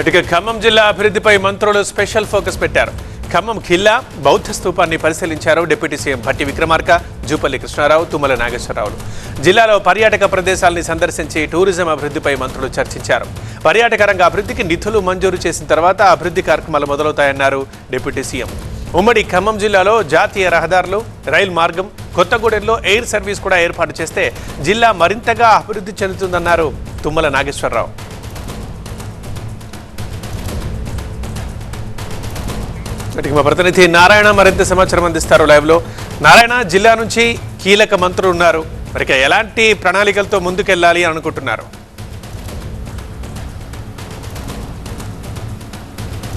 ఇటుక ఖమ్మం జిల్లా అభివృద్ధిపై మంత్రులు స్పెషల్ ఫోకస్ పెట్టారు. ఖమ్మం ఖిల్లా బౌద్ధ స్థూపాన్ని పరిశీలించారు డిప్యూటీ సీఎం భట్టి విక్రమార్క జూపల్లి కృష్ణారావు తుమ్మల నాగేశ్వరరావులు జిల్లాలో పర్యాటక ప్రదేశాల్ని సందర్శించి టూరిజం అభివృద్ధిపై మంత్రులు చర్చించారు. పర్యాటక రంగ అభివృద్ధికి నిధులు మంజూరు చేసిన తర్వాత అభివృద్ధి కార్యక్రమాలు మొదలవుతాయన్నారు డిప్యూటీ సీఎం. ఉమ్మడి ఖమ్మం జిల్లాలో జాతీయ రహదారులు రైలు మార్గం కొత్తగూడెంలో ఎయిర్ సర్వీస్ కూడా ఏర్పాటు చేస్తే జిల్లా మరింతగా అభివృద్ధి చెందుతుందన్నారు తుమ్మల నాగేశ్వరరావు. వీటికి మా ప్రతినిధి నారాయణ మరింత సమాచారం అందిస్తారు లైవ్లో నారాయణ జిల్లా నుంచి కీలక మంత్రులు ఉన్నారు. మరి ఎలాంటి ప్రణాళికలతో ముందుకెళ్ళాలి అనుకుంటున్నారు?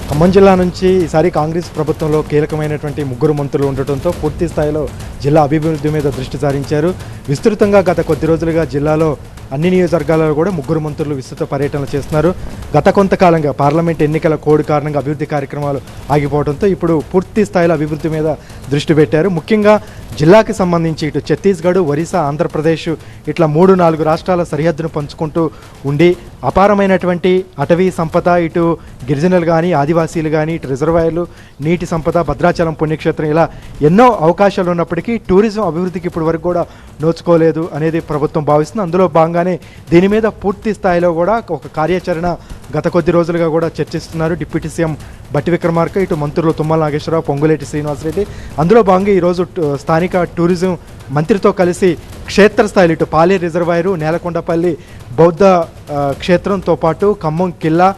ఖమ్మం జిల్లా నుంచి ఈసారి కాంగ్రెస్ ప్రభుత్వంలో కీలకమైనటువంటి ముగ్గురు మంత్రులు ఉండటంతో పూర్తి స్థాయిలో జిల్లా అభివృద్ధి మీద దృష్టి సారించారు. విస్తృతంగా గత కొద్ది రోజులుగా జిల్లాలో అన్ని నియోజకవర్గాలలో కూడా ముగ్గురు మంత్రులు విస్తృత పర్యటనలు చేస్తున్నారు. గత కొంతకాలంగా పార్లమెంట్ ఎన్నికల కోడ్ కారణంగా అభివృద్ధి కార్యక్రమాలు ఆగిపోవడంతో ఇప్పుడు పూర్తి స్థాయిలో అభివృద్ధి మీద దృష్టి పెట్టారు. ముఖ్యంగా జిల్లాకి సంబంధించి ఇటు ఛత్తీస్గఢ్ ఒరిస్సా ఆంధ్రప్రదేశ్ ఇట్లా మూడు నాలుగు రాష్ట్రాల సరిహద్దును పంచుకుంటూ ఉండి అపారమైనటువంటి అటవీ సంపద ఇటు గిరిజనులు కానీ ఆదివాసీలు కానీ ఇటు రిజర్వాయర్లు నీటి సంపద భద్రాచలం పుణ్యక్షేత్రం ఇలా ఎన్నో అవకాశాలు ఉన్నప్పటికీ టూరిజం అభివృద్ధికి ఇప్పటి వరకు కూడా నోచుకోలేదు అనేది ప్రభుత్వం భావిస్తుంది. అందులో భాగంగానే దీని మీద పూర్తి స్థాయిలో కూడా ఒక కార్యాచరణ గత కొద్ది రోజులుగా కూడా చర్చిస్తున్నారు డిప్యూటీ సీఎం బట్టి విక్రమార్క ఇటు మంత్రులు తుమ్మల నాగేశ్వరరావు పొంగులేటి శ్రీనివాసరెడ్డి. అందులో భాగంగా ఈరోజు స్థానిక టూరిజం మంత్రితో కలిసి క్షేత్రస్థాయిలో ఇటు పాలే రిజర్వాయరు నేలకొండపల్లి బౌద్ధ క్షేత్రంతో పాటు ఖమ్మం కిల్లా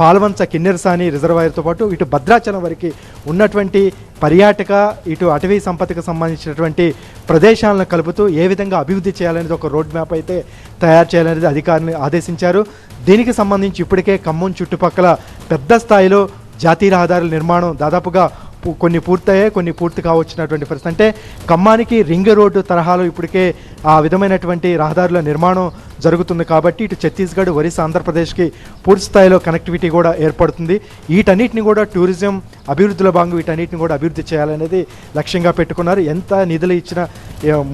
పాల్వంచ కిన్నెరసాని రిజర్వాయర్తో పాటు ఇటు భద్రాచలం వరకు ఉన్నటువంటి పర్యాటక ఇటు అటవీ సంపదకు సంబంధించినటువంటి ప్రదేశాలను కలుపుతూ ఏ విధంగా అభివృద్ధి చేయాలనేది ఒక రోడ్ మ్యాప్ అయితే తయారు చేయాలనేది అధికారులు ఆదేశించారు. దీనికి సంబంధించి ఇప్పటికే ఖమ్మం చుట్టుపక్కల పెద్ద స్థాయిలో జాతీయ రహదారుల నిర్మాణం దాదాపుగా కొన్ని పూర్తయ్యాయి కొన్ని పూర్తి కావచ్చినటువంటి పరిస్థితి. అంటే ఖమ్మానికి రింగ్ రోడ్డు తరహాలో ఇప్పటికే ఆ విధమైనటువంటి రహదారుల నిర్మాణం జరుగుతుంది కాబట్టి ఇటు ఛత్తీస్గఢ్ ఒరిస్సా ఆంధ్రప్రదేశ్కి పూర్తి స్థాయిలో కనెక్టివిటీ కూడా ఏర్పడుతుంది. వీటన్నిటిని కూడా టూరిజం అభివృద్ధిలో భాగంగా వీటన్నిటిని కూడా అభివృద్ధి చేయాలనేది లక్ష్యంగా పెట్టుకున్నారు. ఎంత నిధులు ఇచ్చినా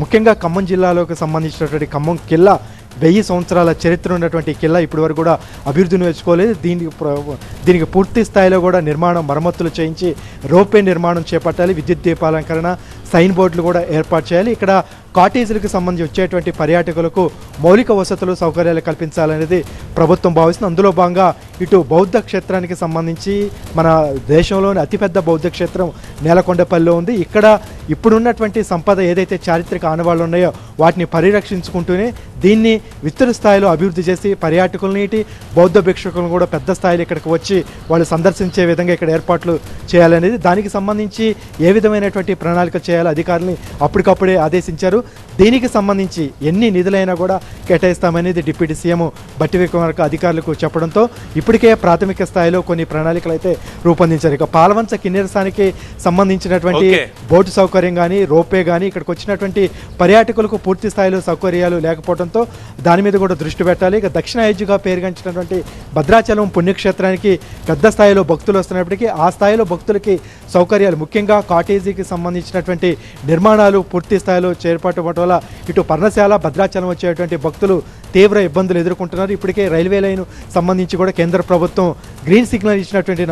ముఖ్యంగా ఖమ్మం జిల్లాలోకి సంబంధించినటువంటి ఖమ్మం కిల్లా వెయ్యి సంవత్సరాల చరిత్ర ఉన్నటువంటి కిల్లా ఇప్పటి వరకు కూడా అభివృద్ధిని నేర్చుకోలేదు. దీనికి ప్ర- దీనికి పూర్తి స్థాయిలో కూడా నిర్మాణం మరమ్మతులు చేయించి రోపే నిర్మాణం చేపట్టాలి. విద్యుత్ దీపాలంకరణ సైన్ బోర్డులు కూడా ఏర్పాటు చేయాలి. ఇక్కడ కాటేజీలకు సంబంధించి వచ్చేటువంటి పర్యాటకులకు మౌలిక వసతులు సౌకర్యాలు కల్పించాలనేది ప్రభుత్వం భావిస్తుంది. అందులో భాగంగా ఇటు బౌద్ధ క్షేత్రానికి సంబంధించి మన దేశంలోని అతిపెద్ద బౌద్ధ క్షేత్రం నేలకొండపల్లిలో ఉంది. ఇక్కడ ఇప్పుడున్నటువంటి సంపద ఏదైతే చారిత్రక ఆనవాళ్ళు ఉన్నాయో వాటిని పరిరక్షించుకుంటూనే దీన్ని విస్తృత స్థాయిలో అభివృద్ధి చేసి పర్యాటకులని ఇటు బౌద్ధ భిక్షకులను కూడా పెద్ద స్థాయిలో ఇక్కడికి వచ్చి వాళ్ళు సందర్శించే విధంగా ఇక్కడ ఏర్పాట్లు చేయాలనేది దానికి సంబంధించి ఏ విధమైనటువంటి ప్రణాళిక చేయాలో అధికారులని అప్పటికప్పుడే ఆదేశించారు. దీనికి సంబంధించి ఎన్ని నిధులైనా కూడా కేటాయిస్తామనేది డిప్యూటీ సీఎం బట్టి విక్రమార్క అధికారులకు చెప్పడంతో ఇప్పటికే ప్రాథమిక స్థాయిలో కొన్ని ప్రణాళికలు అయితే రూపొందించారు ఇక పాలవంచ కిన్నెరసానికి సంబంధించినటువంటి. బోటు సౌకర్యం కానీ రోపే కానీ ఇక్కడికి వచ్చినటువంటి పర్యాటకులకు పూర్తి స్థాయిలో సౌకర్యాలు లేకపోవడంతో దాని మీద కూడా దృష్టి పెట్టాలి ఇక దక్షిణ అయోధ్యగా పేరుగాంచినటువంటి భద్రాచలం పుణ్యక్షేత్రానికి పెద్ద స్థాయిలో భక్తులు వస్తున్నప్పటికీ ఆ స్థాయిలో భక్తులకి సౌకర్యాలు ముఖ్యంగా కాటేజీకి సంబంధించినటువంటి నిర్మాణాలు పూర్తి స్థాయిలో చేర్పాటు అవ్వడం వల్ల ఇటు పర్ణశాల భద్రాచలం వచ్చేటువంటి భక్తులు తీవ్ర ఇబ్బందులు ఎదుర్కొంటున్నారు. ఇప్పటికే రైల్వే లైన్ సంబంధించి కూడా కేంద్ర ప్రభుత్వం గ్రీన్ సిగ్నల్ ఇచ్చినటువంటి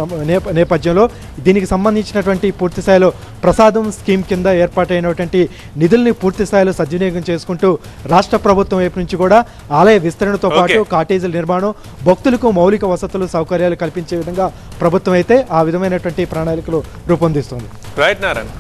నేపథ్యంలో దీనికి సంబంధించినటువంటి పూర్తి స్థాయిలో ప్రసాదం స్కీమ్ కింద ఏర్పాటైనటువంటి నిధుల్ని పూర్తి స్థాయిలో సద్వినియోగం చేసుకుంటూ రాష్ట్ర ప్రభుత్వం వైపు నుంచి కూడా ఆలయ విస్తరణతో పాటు. కాటేజీల నిర్మాణం భక్తులకు మౌలిక వసతులు సౌకర్యాలు కల్పించే విధంగా ప్రభుత్వం అయితే ఆ విధమైనటువంటి ప్రణాళికలు రూపొందిస్తుంది. రైట్ నారాయణ